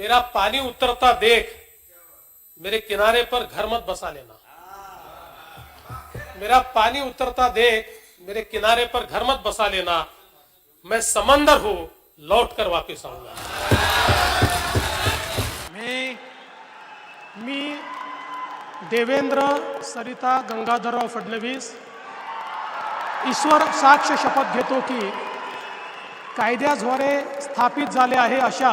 मेरा पानी उतरता देख, मेरे किनारे पर घर मत बसा लेना। मेरा पानी उतरता देख, मेरे किनारे पर घर मत बसा लेना। मैं समंदर हूँ, लौट कर वापिस आऊँगा। मी मी देवेंद्र सरिता गंगाधरराव फडणवीस ईश्वर साक्ष शपथ घेतो की कायद्याद्वारे स्थापित झाले आहे अशा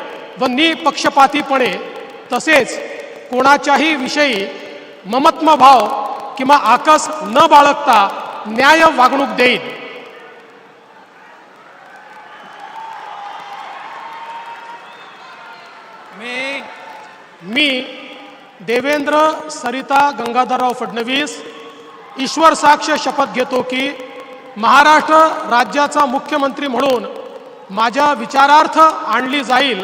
व निपक्षपातीपणे तसेच कोणाच्याही विषयी ममत्मभाव किंवा आकस न बाळगता न्याय वागणूक देईन. मी मी देवेंद्र सरिता गंगाधरराव फडणवीस ईश्वर साक्ष शपथ घेतो की महाराष्ट्र राज्याचा मुख्यमंत्री म्हणून माझ्या विचारार्थ आणली जाईल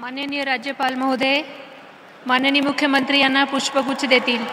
माननीय राज्यपाल महोदय माननीय मुख्यमंत्री यांना पुष्पगुच्छ देतील.